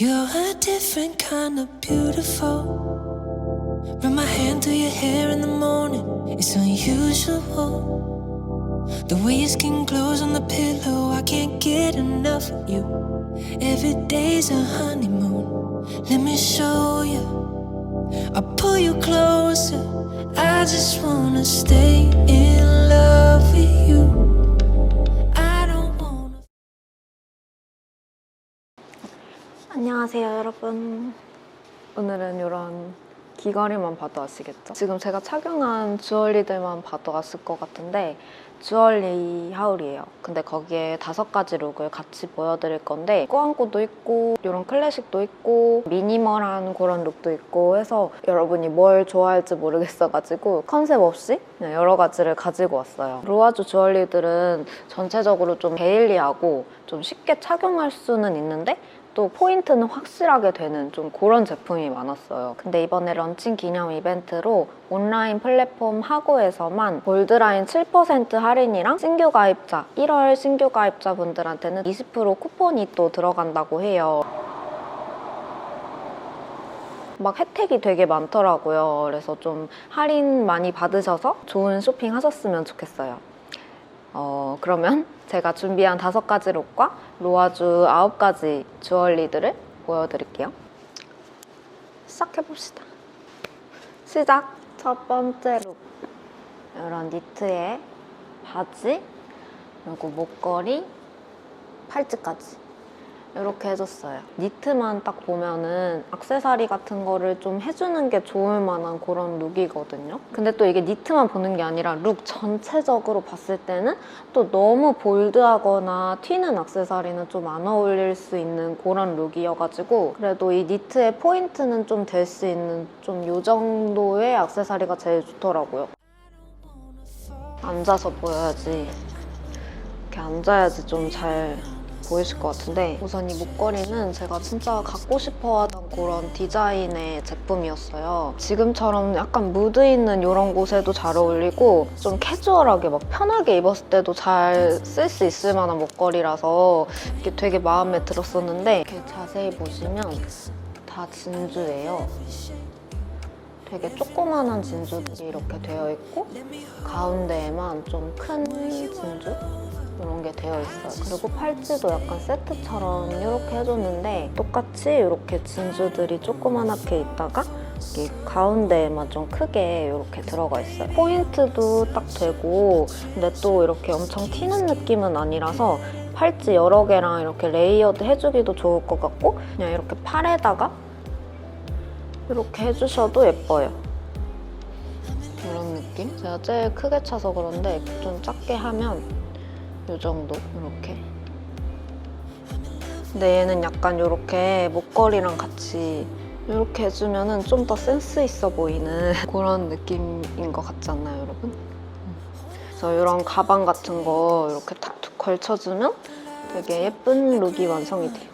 You're a different kind of beautiful. Run my hand through your hair in the morning, it's unusual. The way your skin glows on the pillow, I can't get enough of you. Every day's a honeymoon. Let me show you. I'll pull you closer. I just wanna stay in love with you. 안녕하세요 여러분. 오늘은 이런 귀걸이만 봐도 아시겠죠? 지금 제가 착용한 주얼리들만 봐도 아실 것 같은데 주얼리 하울이에요. 근데 거기에 다섯 가지 룩을 같이 보여드릴 건데 꾸안꾸도 있고 이런 클래식도 있고 미니멀한 그런 룩도 있고 해서 여러분이 뭘 좋아할지 모르겠어가지고 컨셉 없이 그냥 여러 가지를 가지고 왔어요. 로아주 주얼리들은 전체적으로 좀 데일리하고 좀 쉽게 착용할 수는 있는데 또 포인트는 확실하게 되는 좀 그런 제품이 많았어요. 근데 이번에 런칭 기념 이벤트로 온라인 플랫폼 하고에서만 골드라인 7% 할인이랑 신규 가입자, 1월 신규 가입자분들한테는 20% 쿠폰이 또 들어간다고 해요. 막 혜택이 되게 많더라고요. 그래서 좀 할인 많이 받으셔서 좋은 쇼핑 하셨으면 좋겠어요. 어, 그러면 제가 준비한 다섯 가지 룩과 로아주 아홉 가지 주얼리들을 보여드릴게요. 시작해봅시다. 시작! 첫 번째 룩. 이런 니트에 바지, 그리고 목걸이, 팔찌까지. 이렇게 해줬어요. 니트만 딱 보면은 악세사리 같은 거를 좀 해주는 게 좋을 만한 그런 룩이거든요. 근데 또 이게 니트만 보는 게 아니라 룩 전체적으로 봤을 때는 또 너무 볼드하거나 튀는 악세사리는 좀 안 어울릴 수 있는 그런 룩이어가지고 그래도 이 니트의 포인트는 좀 될 수 있는 좀 요 정도의 악세사리가 제일 좋더라고요. 앉아서 보여야지. 이렇게 앉아야지 좀잘 보이실 것 같은데 우선 이 목걸이는 제가 진짜 갖고 싶어 하던 그런 디자인의 제품이었어요. 지금처럼 약간 무드 있는 이런 곳에도 잘 어울리고 좀 캐주얼하게 막 편하게 입었을 때도 잘 쓸 수 있을 만한 목걸이라서 이게 되게 마음에 들었었는데 이렇게 자세히 보시면 다 진주예요. 되게 조그만한 진주들이 이렇게 되어 있고 가운데에만 좀 큰 진주 이런 게 되어 있어요. 그리고 팔찌도 약간 세트처럼 이렇게 해줬는데 똑같이 이렇게 진주들이 조그만하게 있다가 이 가운데에만 좀 크게 이렇게 들어가 있어요. 포인트도 딱 되고 근데 또 이렇게 엄청 튀는 느낌은 아니라서 팔찌 여러 개랑 이렇게 레이어드 해주기도 좋을 것 같고 그냥 이렇게 팔에다가 이렇게 해주셔도 예뻐요. 이런 느낌? 제가 제일 크게 차서 그런데 좀 작게 하면 이 정도 이렇게 근데 얘는 약간 이렇게 목걸이랑 같이 이렇게 해주면 좀 더 센스 있어 보이는 그런 느낌인 것 같지 않나요 여러분? 그래서 이런 가방 같은 거 이렇게 탁툭 걸쳐주면 되게 예쁜 룩이 완성이 돼요.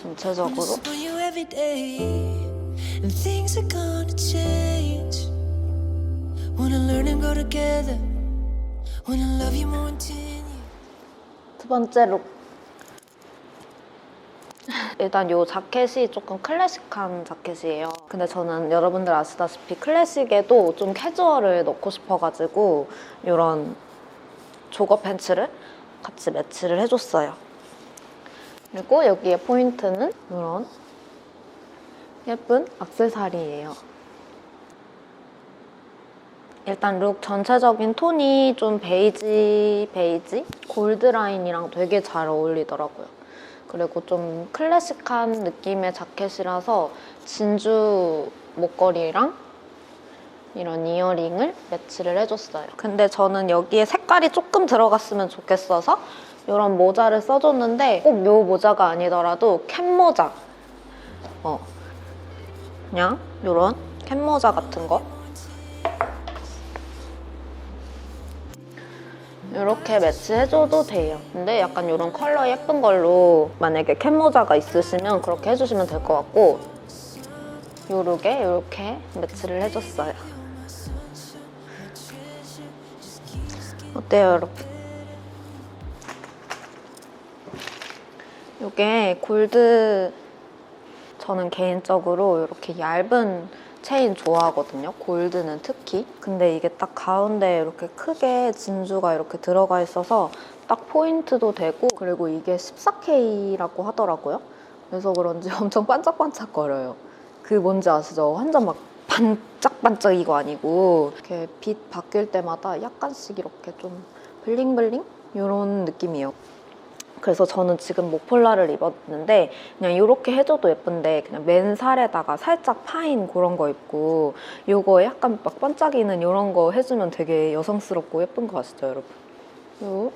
전체적으로 and things are gonna change. Wanna learn and grow together. Wanna love you more continue. 두 번째 룩. 일단 이 자켓이 조금 클래식한 자켓이에요. 근데 저는 여러분들 아시다시피 클래식에도 좀 캐주얼을 넣고 싶어가지고 이런 조거 팬츠를 같이 매치를 해줬어요. 그리고 여기에 포인트는 이런 예쁜 악세사리예요. 일단 룩 전체적인 톤이 좀 베이지, 베이지? 골드 라인이랑 되게 잘 어울리더라고요. 그리고 좀 클래식한 느낌의 자켓이라서 진주 목걸이랑 이런 이어링을 매치를 해줬어요. 근데 저는 여기에 색깔이 조금 들어갔으면 좋겠어서 이런 모자를 써줬는데 꼭 요 모자가 아니더라도 캡 모자. 어. 그냥 이런 캡 모자 같은 거. 이렇게 매치해줘도 돼요. 근데 약간 이런 컬러 예쁜 걸로 만약에 캡 모자가 있으시면 그렇게 해주시면 될 것 같고 요 룩에 이렇게 매치를 해줬어요. 어때요, 여러분? 이게 골드 저는 개인적으로 이렇게 얇은 체인 좋아하거든요. 골드는 특히. 근데 이게 딱 가운데 이렇게 크게 진주가 이렇게 들어가 있어서 딱 포인트도 되고 그리고 이게 14K라고 하더라고요. 그래서 그런지 엄청 반짝반짝거려요. 그 뭔지 아시죠? 완전 막 반짝반짝 이거 아니고 이렇게 빛 바뀔 때마다 약간씩 이렇게 좀 블링블링 이런 느낌이에요. 그래서 저는 지금 목폴라를 입었는데 그냥 이렇게 해줘도 예쁜데 그냥 맨살에다가 살짝 파인 그런 거 입고 요거 약간 막 반짝이는 이런 거 해주면 되게 여성스럽고 예쁜 거 아시죠 여러분? 요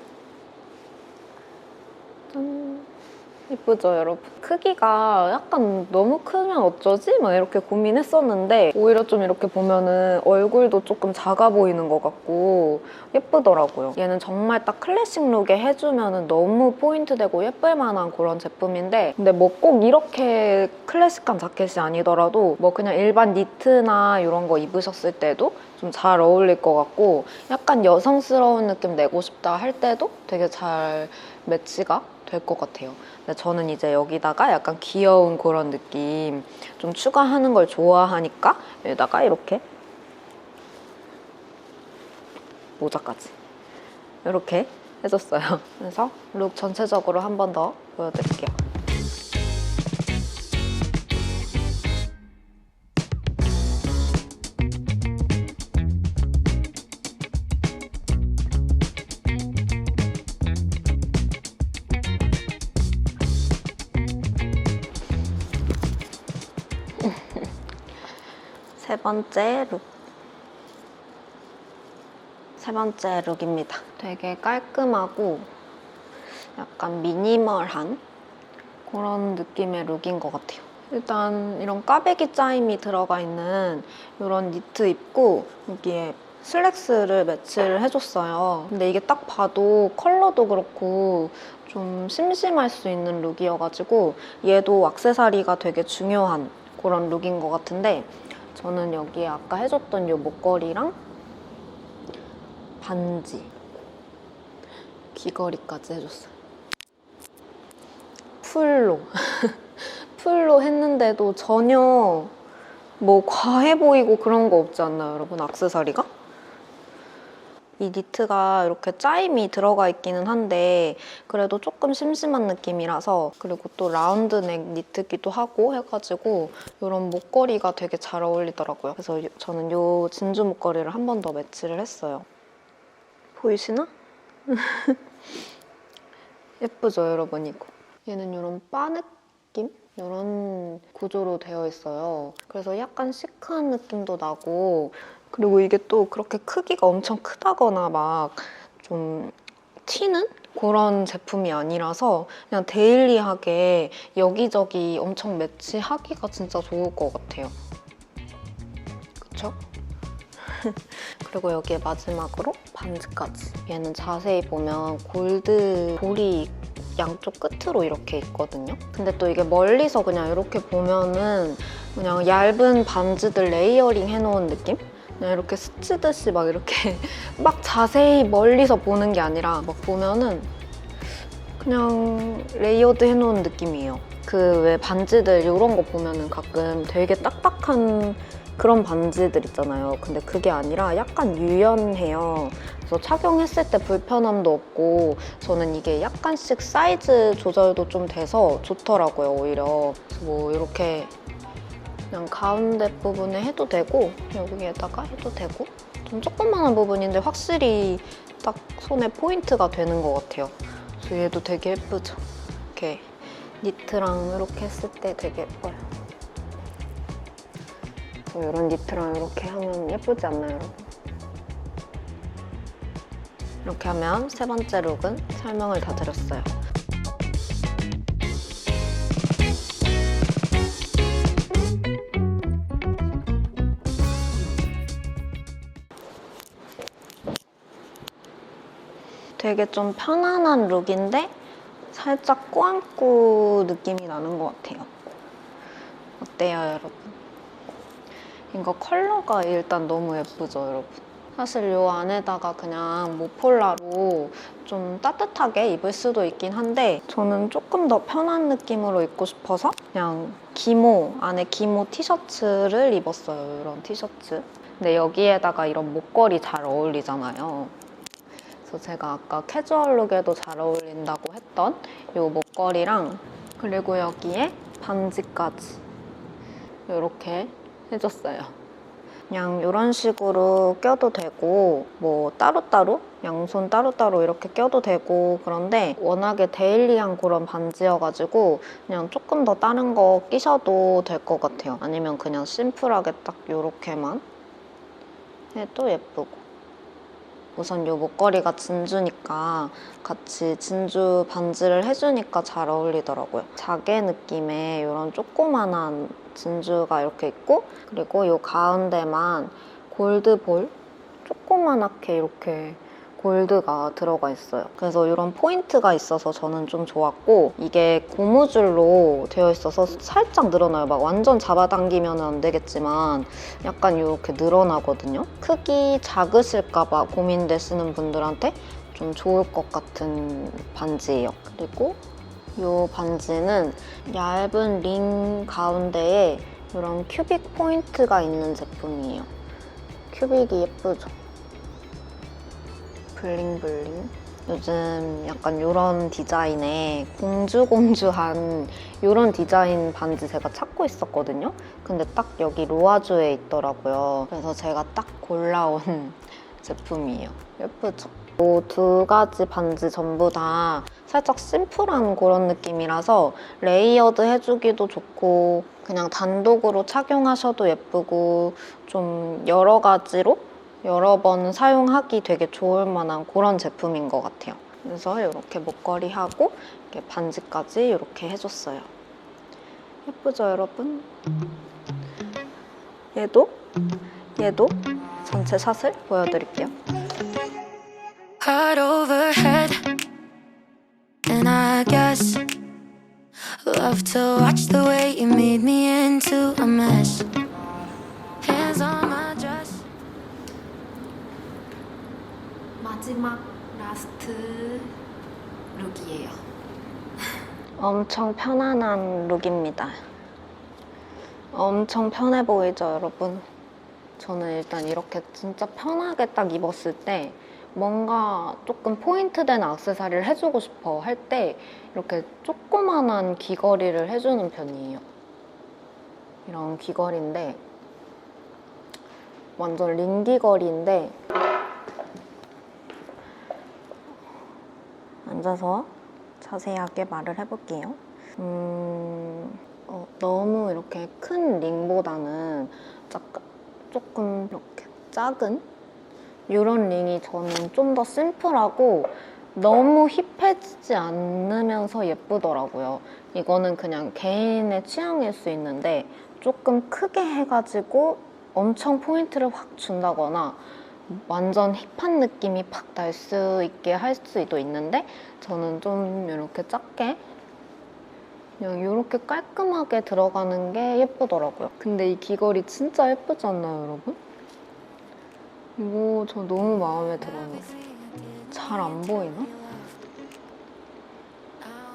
짠. 예쁘죠, 여러분? 크기가 약간 너무 크면 어쩌지? 막 이렇게 고민했었는데 오히려 좀 이렇게 보면은 얼굴도 조금 작아 보이는 것 같고 예쁘더라고요. 얘는 정말 딱 클래식 룩에 해주면은 너무 포인트 되고 예쁠 만한 그런 제품인데 근데 뭐 꼭 이렇게 클래식한 자켓이 아니더라도 뭐 그냥 일반 니트나 이런 거 입으셨을 때도 좀 잘 어울릴 것 같고 약간 여성스러운 느낌 내고 싶다 할 때도 되게 잘 매치가 될 것 같아요. 근데 저는 이제 여기다가 약간 귀여운 그런 느낌 좀 추가하는 걸 좋아하니까 여기다가 이렇게 모자까지 이렇게 해줬어요. 그래서 룩 전체적으로 한 번 더 보여드릴게요. 세 번째 룩. 세 번째 룩입니다. 되게 깔끔하고 약간 미니멀한 그런 느낌의 룩인 것 같아요. 일단 이런 까베기 짜임이 들어가 있는 이런 니트 입고 여기에 슬랙스를 매치를 해줬어요. 근데 이게 딱 봐도 컬러도 그렇고 좀 심심할 수 있는 룩이어가지고 얘도 액세서리가 되게 중요한 그런 룩인 것 같은데 저는 여기에 아까 해줬던 이 목걸이랑 반지, 귀걸이까지 해줬어요. 풀로. 풀로 했는데도 전혀 뭐 과해 보이고 그런 거 없지 않나요, 여러분? 액세서리가? 이 니트가 이렇게 짜임이 들어가 있기는 한데 그래도 조금 심심한 느낌이라서 그리고 또 라운드 넥 니트기도 하고 해가지고 이런 목걸이가 되게 잘 어울리더라고요. 그래서 요- 저는 이 진주 목걸이를 한 번 더 매치를 했어요. 보이시나? 예쁘죠, 여러분 이거? 얘는 이런 바 느낌? 이런 구조로 되어 있어요. 그래서 약간 시크한 느낌도 나고 그리고 이게 또 그렇게 크기가 엄청 크다거나 막 좀 튀는 그런 제품이 아니라서 그냥 데일리하게 여기저기 엄청 매치하기가 진짜 좋을 것 같아요. 그쵸? 그리고 여기에 마지막으로 반지까지. 얘는 자세히 보면 골드 볼이 양쪽 끝으로 이렇게 있거든요. 근데 또 이게 멀리서 그냥 이렇게 보면은 그냥 얇은 반지들 레이어링 해놓은 느낌? 그냥 이렇게 스치듯이 막 이렇게 막 자세히 멀리서 보는 게 아니라 막 보면은 그냥 레이어드 해놓은 느낌이에요. 그 왜 반지들 이런 거 보면은 가끔 되게 딱딱한 그런 반지들 있잖아요. 근데 그게 아니라 약간 유연해요. 그래서 착용했을 때 불편함도 없고 저는 이게 약간씩 사이즈 조절도 좀 돼서 좋더라고요, 오히려. 뭐 이렇게 그냥 가운데 부분에 해도 되고 여기에다가 해도 되고 좀 조그만한 부분인데 확실히 딱 손에 포인트가 되는 것 같아요. 그래서 얘도 되게 예쁘죠? 이렇게 니트랑 이렇게 했을 때 되게 예뻐요. 이런 니트랑 이렇게 하면 예쁘지 않나요, 여러분? 이렇게 하면 세 번째 룩은 설명을 다 드렸어요. 되게 좀 편안한 룩인데 살짝 꾸안꾸 느낌이 나는 것 같아요. 어때요, 여러분? 이거 컬러가 일단 너무 예쁘죠, 여러분? 사실 요 안에다가 그냥 모폴라로 좀 따뜻하게 입을 수도 있긴 한데 저는 조금 더 편한 느낌으로 입고 싶어서 그냥 기모 안에 기모 티셔츠를 입었어요. 이런 티셔츠. 근데 여기에다가 이런 목걸이 잘 어울리잖아요. 그래서 제가 아까 캐주얼룩에도 잘 어울린다고 했던 이 목걸이랑 그리고 여기에 반지까지 이렇게 해줬어요. 그냥 이런 식으로 껴도 되고 뭐 따로따로 양손 따로따로 이렇게 껴도 되고 그런데 워낙에 데일리한 그런 반지여가지고 그냥 조금 더 다른 거 끼셔도 될 것 같아요. 아니면 그냥 심플하게 딱 이렇게만 해도 예쁘고 우선 이 목걸이가 진주니까 같이 진주 반지를 해주니까 잘 어울리더라고요. 자개 느낌의 이런 조그만한 진주가 이렇게 있고 그리고 이 가운데만 골드볼 조그만하게 이렇게 골드가 들어가 있어요. 그래서 이런 포인트가 있어서 저는 좀 좋았고 이게 고무줄로 되어 있어서 살짝 늘어나요. 막 완전 잡아당기면 안 되겠지만 약간 이렇게 늘어나거든요. 크기 작으실까봐 고민되시는 분들한테 좀 좋을 것 같은 반지예요. 그리고 이 반지는 얇은 링 가운데에 이런 큐빅 포인트가 있는 제품이에요. 큐빅이 예쁘죠? 블링블링. 요즘 약간 이런 디자인의 공주공주한 이런 디자인 반지 제가 찾고 있었거든요. 근데 딱 여기 로아주에 있더라고요. 그래서 제가 딱 골라온 제품이에요. 예쁘죠? 이두 가지 반지 전부 다 살짝 심플한 그런 느낌이라서 레이어드 해주기도 좋고 그냥 단독으로 착용하셔도 예쁘고 좀 여러 가지로 여러 번 사용하기 되게 좋을 만한 그런 제품인 것 같아요. 그래서 이렇게 목걸이하고 이렇게 반지까지 이렇게 해줬어요. 예쁘죠, 여러분? 얘도 얘도 전체 샷을 보여드릴게요. love to watch the way you made me into a mess. Hands on my 마지막 라스트 룩이에요. 엄청 편안한 룩입니다. 엄청 편해 보이죠, 여러분? 저는 일단 이렇게 진짜 편하게 딱 입었을 때 뭔가 조금 포인트된 악세사리를 해주고 싶어 할 때 이렇게 조그만한 귀걸이를 해주는 편이에요. 이런 귀걸이인데 완전 링 귀걸이인데 앉아서 자세하게 말을 해볼게요. 음, 어, 너무 이렇게 큰 링보다는 짝- 조금 이렇게 작은 이런 링이 저는 좀 더 심플하고 너무 힙해지지 않으면서 예쁘더라고요. 이거는 그냥 개인의 취향일 수 있는데 조금 크게 해가지고 엄청 포인트를 확 준다거나 완전 힙한 느낌이 팍 날 수 있게 할 수도 있는데 저는 좀 이렇게 작게 그냥 이렇게 깔끔하게 들어가는 게 예쁘더라고요. 근데 이 귀걸이 진짜 예쁘지 않나요, 여러분? 이거 저 너무 마음에 들어요. 잘 안 보이나?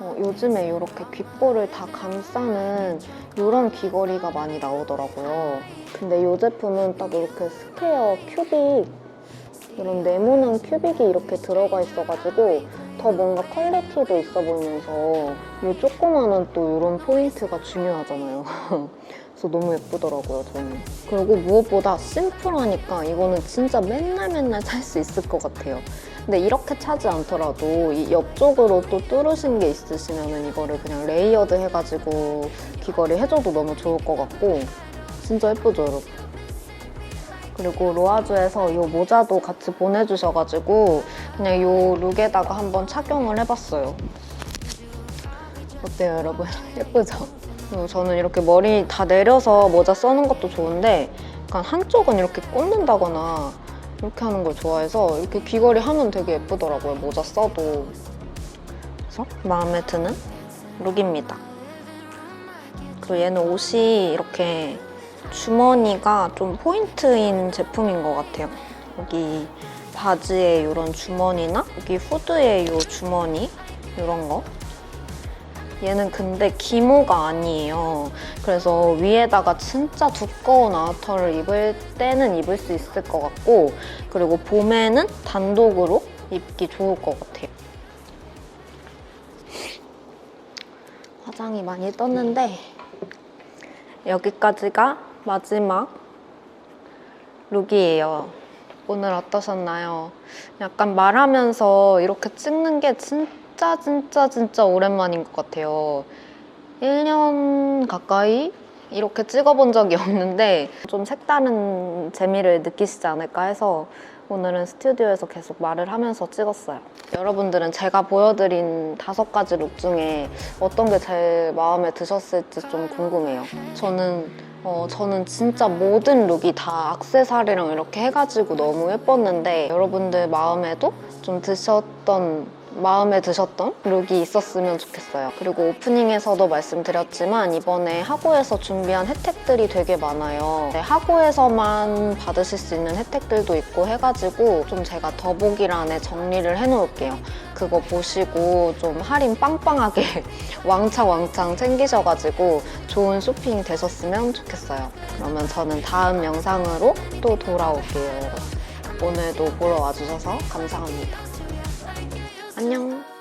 어, 요즘에 이렇게 귓볼을 다 감싸는 이런 귀걸이가 많이 나오더라고요. 근데 이 제품은 딱 이렇게 스퀘어 큐빅 이런 네모난 큐빅이 이렇게 들어가 있어가지고 더 뭔가 퀄리티도 있어 보이면서 이 조그마한 또 이런 포인트가 중요하잖아요. 그래서 너무 예쁘더라고요, 저는. 그리고 무엇보다 심플하니까 이거는 진짜 맨날 맨날 살 수 있을 것 같아요. 근데 이렇게 차지 않더라도 이 옆쪽으로 또 뚫으신 게 있으시면 이거를 그냥 레이어드 해가지고 귀걸이 해줘도 너무 좋을 것 같고 진짜 예쁘죠, 여러분? 그리고 로아주에서 이 모자도 같이 보내주셔가지고 그냥 이 룩에다가 한번 착용을 해봤어요. 어때요, 여러분? 예쁘죠? 그리고 저는 이렇게 머리 다 내려서 모자 써는 것도 좋은데 약간 한쪽은 이렇게 꽂는다거나 이렇게 하는 걸 좋아해서 이렇게 귀걸이 하면 되게 예쁘더라고요, 모자 써도. 그래서 마음에 드는 룩입니다. 그리고 얘는 옷이 이렇게 주머니가 좀 포인트인 제품인 것 같아요. 여기 바지에 이런 주머니나 여기 후드에 이 주머니 이런 거 얘는 근데 기모가 아니에요. 그래서 위에다가 진짜 두꺼운 아우터를 입을 때는 입을 수 있을 것 같고 그리고 봄에는 단독으로 입기 좋을 것 같아요. 화장이 많이 떴는데 여기까지가 마지막 룩이에요. 오늘 어떠셨나요? 약간 말하면서 이렇게 찍는 게 진짜 진짜 진짜 오랜만인 것 같아요. 1년 가까이 이렇게 찍어본 적이 없는데 좀 색다른 재미를 느끼시지 않을까 해서 오늘은 스튜디오에서 계속 말을 하면서 찍었어요. 여러분들은 제가 보여드린 다섯 가지 룩 중에 어떤 게 제일 마음에 드셨을지 좀 궁금해요. 저는 어, 저는 진짜 모든 룩이 다 악세사리랑 이렇게 해가지고 너무 예뻤는데 여러분들 마음에도 좀 드셨던 마음에 드셨던 룩이 있었으면 좋겠어요. 그리고 오프닝에서도 말씀드렸지만 이번에 하고에서 준비한 혜택들이 되게 많아요. 네, 하고에서만 받으실 수 있는 혜택들도 있고 해가지고 좀 제가 더보기란에 정리를 해놓을게요. 그거 보시고 좀 할인 빵빵하게 왕창 왕창 챙기셔가지고 좋은 쇼핑 되셨으면 좋겠어요. 그러면 저는 다음 영상으로 또 돌아올게요. 오늘도 보러 와주셔서 감사합니다. 안녕.